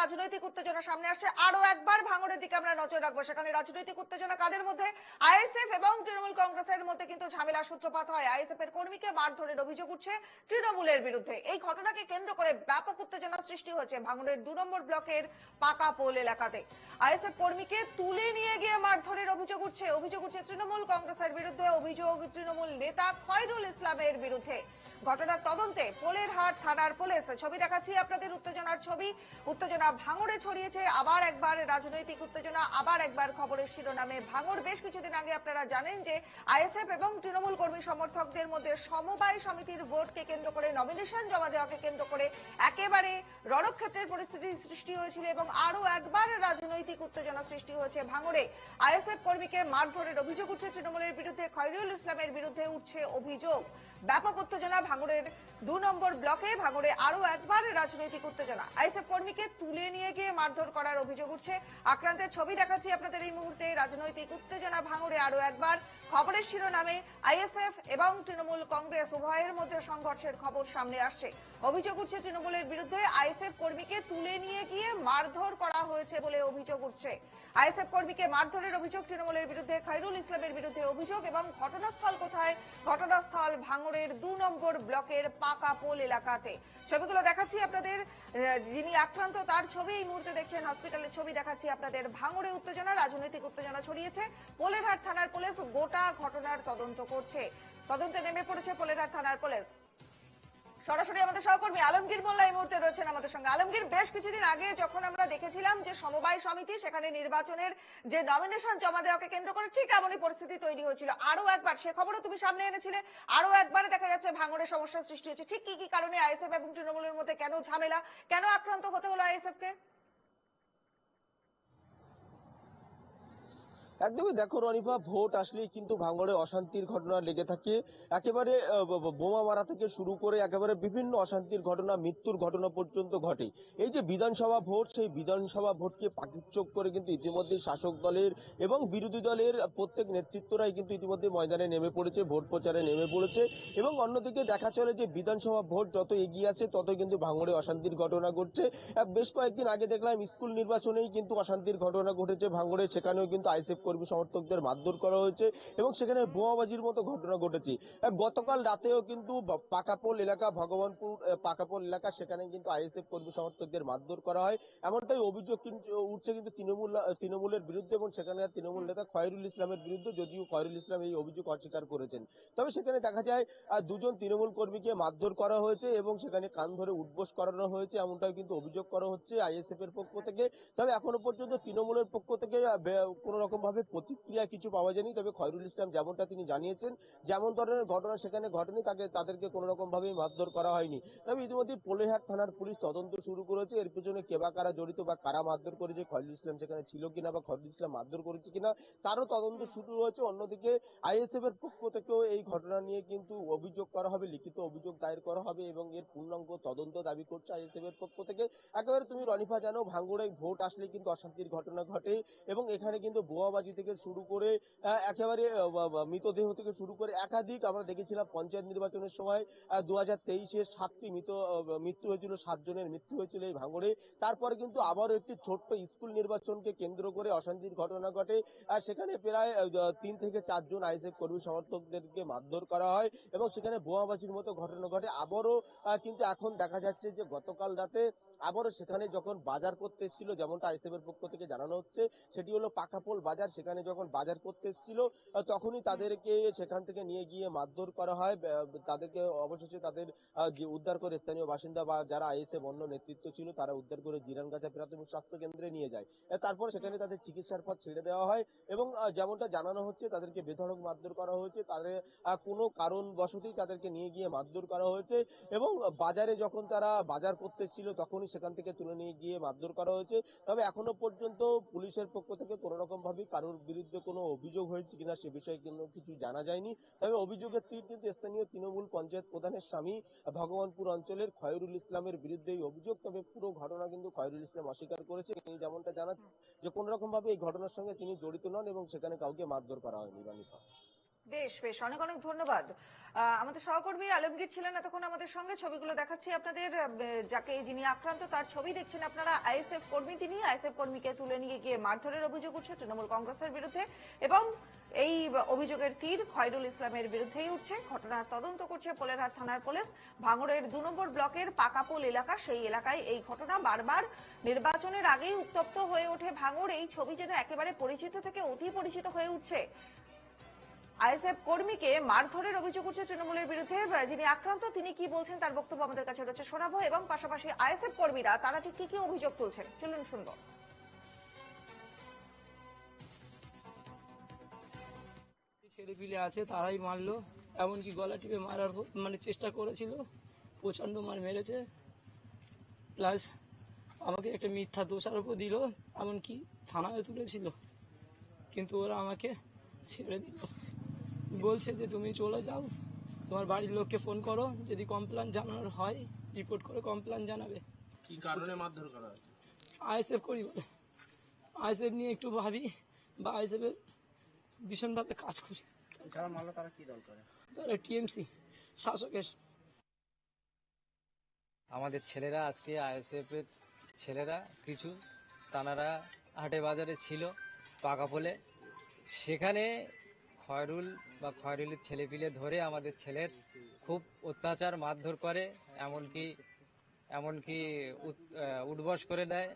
রাজনৈতিক উত্তেজনা সামনে আসছে। আরও একবার ভাঙড়ের দিকে আমরা নজর রাখব। সেখানে রাজনৈতিক উত্তেজনা কাদের মধ্যে? আইএসএফ এবং তৃণমূল কংগ্রেসের মধ্যে কিন্তু ঝামেলা সূত্রপাত হয়। আইএসএফ এর কর্মীকে মারধরের অভিযোগ উঠছে তৃণমূলের বিরুদ্ধে। এই ঘটনাকে কেন্দ্র করে ব্যাপক উত্তেজনা সৃষ্টি হয়েছে ভাঙড়ের দু নম্বর ব্লকের পাকা পোল এলাকাতে। আইএসএফ কর্মীকে তুলে নিয়ে গিয়ে মারধরের অভিযোগ উঠছে। অভিযোগ উঠছে তৃণমূল কংগ্রেসের বিরুদ্ধে। অভিযোগ তৃণমূল নেতা খয়রুল ইসলামের বিরুদ্ধে। ঘটনার তদন্তে পোলেরহাট থানার পুলিশ। ছবি দেখাচ্ছি আপনাদের উত্তেজনার ছবি। উত্তেজনা ভাঙড়ে ছড়িয়েছে, আবার একবার রাজনৈতিক উত্তেজনা, আবার একবার খবরের শিরোনামে ভাঙড়। বেশ কিছুদিন আগে আপনারা জানেন যে আইএসএফ এবং তৃণমূল কর্মী সমর্থকদের মধ্যে সমবায় সমিতির ভোটকে কেন্দ্র করে নমিনেশন জমা দেওয়াকে কেন্দ্র করে একেবারে রণক্ষেত্রের পরিস্থিতি সৃষ্টি হয়েছিল এবং আরও একবার রাজনৈতিক উত্তেজনা সৃষ্টি হয়েছে ভাঙড়ে। আইএসএফ কর্মীকে মারধরের অভিযোগ উঠছে তৃণমূলের বিরুদ্ধে, খয়রুল ইসলামের বিরুদ্ধে উঠছে অভিযোগ। ব্যাপক উত্তেজনা ভাঙড়ের দু নম্বর ব্লকে ভাঙড়ে আরও একবার রাজনৈতিক উত্তেজনা। আইএসএফ কর্মীকে তুলে নিয়ে গিয়ে মারধর করার অভিযোগ উঠছে। আক্রান্তের ছবি দেখাচ্ছি আপনাদের এই মুহূর্তে। রাজনৈতিক উত্তেজনা ভাঙড়ে আরও একবার। খবরের শিরোনামে আইএসএফ এবং তৃণমূল কংগ্রেস উভয়ের মধ্যে সংঘর্ষের খবর সামনে আসছে। অভিযোগ উঠছে তৃণমূলের বিরুদ্ধে আইএসএফ কর্মীকে তুলে নিয়ে গিয়ে মারধর করা হয়েছে বলে অভিযোগ উঠছে। আইএসএফ কর্মীকে মারধরের অভিযোগ তৃণমূলের বিরুদ্ধে, খৈরুল ইসলামের বিরুদ্ধে অভিযোগ এবং ঘটনাস্থল কোথায়? ঘটনাস্থল ভাঙড়ের দু নম্বর ব্লকের পাকা পোল এলাকাতে। ছবিগুলো দেখাচ্ছি আপনাদের যিনি আক্রান্ত, তার ছবি এই মুহূর্তে দেখছেন হসপিটালের ছবি দেখাচ্ছি আপনাদের। ভাঙড়ে উত্তেজনা, রাজনৈতিক উত্তেজনা ছড়িয়েছে। পোলেরহাট থানার পুলিশ গোটা ঘটনার তদন্ত করছে। তদন্তে নেমে পড়েছে পোলেরহাট থানার পুলিশ। সরাসরি আমাদের সহকর্মী আলমগীর মোল্লা এই মুহূর্তে রয়েছেন আমাদের সঙ্গে। আলমগীর, বেশ কিছুদিন আগে যখন আমরা দেখেছিলাম যে সমবায় সমিতি, সেখানে নির্বাচনের যে নমিনেশন জমা দেওয়াকে কেন্দ্র করে ঠিক এমনই পরিস্থিতি তৈরি হয়েছিল। আরও একবার, সে খবরও তুমি সামনে এনেছিলে আরও একবারে দেখা যাচ্ছে ভাঙড়ের সমস্যার সৃষ্টি হচ্ছে। ঠিক কি কি কারণে আইএসএফ এবং তৃণমূলের মধ্যে কেন ঝামেলা, কেন আক্রান্ত হতে হলো আইএসএফ কে? একদমই দেখো রনিফা, ভোট আসলেই কিন্তু ভাঙড়ে অশান্তির ঘটনা লেগে থাকে। একেবারে বোমা মারা থেকে শুরু করে একেবারে বিভিন্ন অশান্তির ঘটনা, মৃত্যুর ঘটনা পর্যন্ত ঘটে। এই যে বিধানসভা ভোট, সেই বিধানসভা ভোটকে পাকিচোক করে কিন্তু ইতিমধ্যে শাসক দলের এবং বিরোধী দলের প্রত্যেক নেতৃত্বরাই কিন্তু ইতিমধ্যে ময়দানে নেমে পড়েছে, ভোট প্রচারে নেমে পড়েছে এবং অন্যদিকে দেখা চলে যে বিধানসভা ভোট যত এগিয়ে আসে তত কিন্তু ভাঙড়ে অশান্তির ঘটনা ঘটছে। বেশ কয়েকদিন আগে দেখলাম স্কুল নির্বাচনেই কিন্তু অশান্তির ঘটনা ঘটেছে ভাঙড়ে, সেখানেও কিন্তু আইসিএফ কর্মী সমর্থকদের মারধর করা হয়েছে এবং সেখানে বোমাবাজির মতো ঘটনা ঘটেছে। গতকাল রাতেও কিন্তু পাকাপোল এলাকা, ভগবানপুর পাকাপোল এলাকা, সেখানে কিন্তু আইএসএফ কর্মী সমর্থকদের মারধর করা হয়। এমনটাই অভিযোগ কিন্তু, উঠছে কিন্তু তৃণমূল তৃণমূলের বিরুদ্ধে এবং সেখানে তৃণমূল নেতা খয়রুল ইসলামের বিরুদ্ধে যদিও খয়রুল ইসলাম এই অভিযোগ অস্বীকার করেছেন। তবে সেখানে দেখা যায় দুজন তৃণমূল কর্মীকে মারধর করা হয়েছে এবং সেখানে কান ধরে উঠবোস করানো হয়েছে এমনটাই কিন্তু অভিযোগ করা হচ্ছে আইএসএফ এর পক্ষ থেকে। তবে এখনও পর্যন্ত তৃণমূলের পক্ষ থেকে কোনো রকম ভাবে প্রতিক্রিয়া কিছু পাওয়া যায়নি। তবে খয়রুল ইসলাম যেমনটা তিনি জানিয়েছেন, যেমন ধরনের ঘটনা সেখানে ঘটেনি, তাকে, তাদেরকে কোনো রকম ভাবে মারধর করা হয়নি। তবে ইতিমধ্যে পোলেহাট থানার পুলিশ তদন্ত শুরু করেছে। এর পিছনে কে বা কারা জড়িত বা কারা মারধর করেছে, খয়রুল ইসলাম সেখানে ছিল কিনা বা খয়রুল ইসলাম মারধর করেছে কিনা, তারও তদন্ত শুরু হয়েছে। অন্যদিকে আইএসএফ এর পক্ষ থেকেও এই ঘটনা নিয়ে কিন্তু অভিযোগ করা হবে, লিখিত অভিযোগ দায়ের করা হবে এবং এর পূর্ণাঙ্গ তদন্ত দাবি করছে আইএসএফ এর পক্ষ থেকে। একেবারে তুমি রনিফা জানো ভাঙ্গুড়ে ভোট আসলে কিন্তু অশান্তির ঘটনা ঘটে এবং এখানে কিন্তু বোমাবাজি থেকে শুরু করে একেবারে মৃতদেহ থেকে শুরু করে একাধিক আমরা দেখেছিলাম পঞ্চায়েত নির্বাচনের সময় দু হাজার তেইশে সাতটি মৃত মৃত্যু হয়েছিল, সাতজনের মৃত্যু হয়েছিল এই ভাঙড়ে। তারপরে কিন্তু আবারও একটি ছোট্ট স্কুল নির্বাচনকে কেন্দ্র করে অশান্তির ঘটনা ঘটে। সেখানে প্রায় তিন থেকে চারজন আইএসএফ কর্মী সমর্থকদেরকে মারধর করা হয় এবং সেখানে বোমাবাজির মতো ঘটনা ঘটে। আবারও কিন্তু এখন দেখা যাচ্ছে যে গতকাল রাতে আবারও সেখানে যখন বাজার করতে এসেছিল, যেমনটা এর পক্ষ থেকে জানানো হচ্ছে, সেটি হলো পাকাপোল বাজার। সেখানে যখন বাজার করতে এসেছিল তখনই তাদেরকে সেখান থেকে নিয়ে গিয়ে মারধর করা হয়। তাদেরকে অবশেষে তাদের উদ্ধার করে স্থানীয় বাসিন্দা বা যারা আইএসএফ অন্য নেতৃত্ব ছিল, তারা উদ্ধার করে জিরানগাছা প্রাথমিক স্বাস্থ্য কেন্দ্রে নিয়ে যায়। তারপর সেখানে তাদের চিকিৎসার পর ছেড়ে দেওয়া হয় এবং যেমনটা জানানো হচ্ছে, তাদেরকে বেধড়ক মারধর করা হয়েছে। তাদের কোনো কারণ বশতই তাদেরকে নিয়ে গিয়ে মারধর করা হয়েছে এবং বাজারে যখন তারা বাজার করতে ছিল তখনই সেখান থেকে তুলে নিয়ে গিয়ে মারধর করা হয়েছে। তবে এখনও পর্যন্ত পুলিশের পক্ষ থেকে কোনো রকম ভাবে কারোর বিরুদ্ধে কোনো অভিযোগ হয়েছে কিনা সে বিষয়ে কিন্তু কিছু জানা যায়নি। তবে অভিযোগের তীর কিন্তু স্থানীয় তৃণমূল পঞ্চায়েত প্রধানের স্বামী ভগবানপুর অঞ্চলের খয়রুল ইসলামের বিরুদ্ধে এই অভিযোগ। তবে পুরো ঘটনা কিন্তু খয়রুল ইসলাম অস্বীকার করেছে। তিনি যেমনটা জানাচ্ছেন যে কোনোরকম ভাবে এই ঘটনার সঙ্গে তিনি জড়িত নন এবং সেখানে কাউকে মারধর করা হয়নি রানিফা বেশ বেশ, অনেক অনেক ধন্যবাদ। আমাদের সহকর্মী আলমগীর ছিলেন এতক্ষণ আমাদের সঙ্গে। ছবিগুলো দেখাচ্ছি আপনাদের যাকে যিনি আক্রান্ত, তার ছবি দেখছেন আপনারা, আইএসএফ কর্মী তিনি। আইএসএফ কর্মীকে তুলে নিয়ে গিয়ে মারধরের অভিযোগ উঠছে তৃণমূল কংগ্রেসের বিরুদ্ধে এবং এই অভিযোগের তীর খয়রুল ইসলামের বিরুদ্ধেই উঠছে। ঘটনার তদন্ত করছে পোলেরহাট থানার পুলিশ। ভাঙড়ের দু নম্বর ব্লকের পাকাপোল এলাকা, সেই এলাকায় এই ঘটনা বারবার নির্বাচনের আগেই উত্তপ্ত হয়ে ওঠে ভাঙড়। এই ছবি যেন একেবারে পরিচিত থেকে অতি পরিচিত হয়ে উঠছে। আইএসএফ কর্মীকে মারধরের অভিযোগ উঠছে তৃণমূলের বিরুদ্ধে। যিনি আক্রান্ত, তিনি কি বলছেন তার বক্তব্য আমাদের কাছে রয়েছে শোনাবো এবং পাশাপাশি আইএসএফ কর্মীরা, তারা ঠিক কি কি অভিযোগ তুলছেন? চলুন শুনব। ছেলেপিলে আছে, তারাই মারলো। এমনকি গলা টিপে মারার মানে চেষ্টা করেছিল। প্রচণ্ড মার মেরেছে। প্লাস আমাকে একটা মিথ্যা দোষারোপও দিল, এমনকি থানায় তুলেছিল। কিন্তু ওরা আমাকে ছেড়ে দিল। বলছে যে তুমি চলে যাও। তোমার বাড়ির লোককে ফোন করো যদি কমপ্লেন জানানোর হয় রিপোর্ট করে কমপ্লেন জানাবে। কি কারণে মারধর করা হয়েছে? আইএসএফ করি বলে আইএসএফ নিয়ে একটু ভাবি বা আইএসএফের ভীষণভাবে কাজ করি। যারা মারলো তারা কি দল করে? তারা টিএমসি শাসকের। আমাদের ছেলেরা আজকে আইএসএফ এর ছেলেরা কিছু তানারা হাটে বাজারে ছিল পাকা পোলে সেখানে খয়রুল বা খয়রুলের ছেলেপিলে ধরে আমাদের ছেলের খুব অত্যাচার মারধর করে, এমনকি এমনকি উঠবস করে দেয়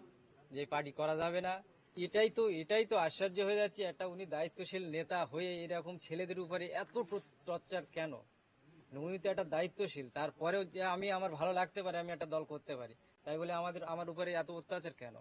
যে পার্টি করা যাবে না। এটাই তো এটাই তো আশ্চর্য হয়ে যাচ্ছে, একটা উনি দায়িত্বশীল নেতা হয়ে এরকম ছেলেদের উপরে এত টর্চার কেন? উনি তো একটা দায়িত্বশীল, তারপরেও যে আমি, আমার ভালো লাগতে পারে, আমি একটা দল করতে পারি। তাই বলে আমাদের, আমার উপরে এত অত্যাচার কেন?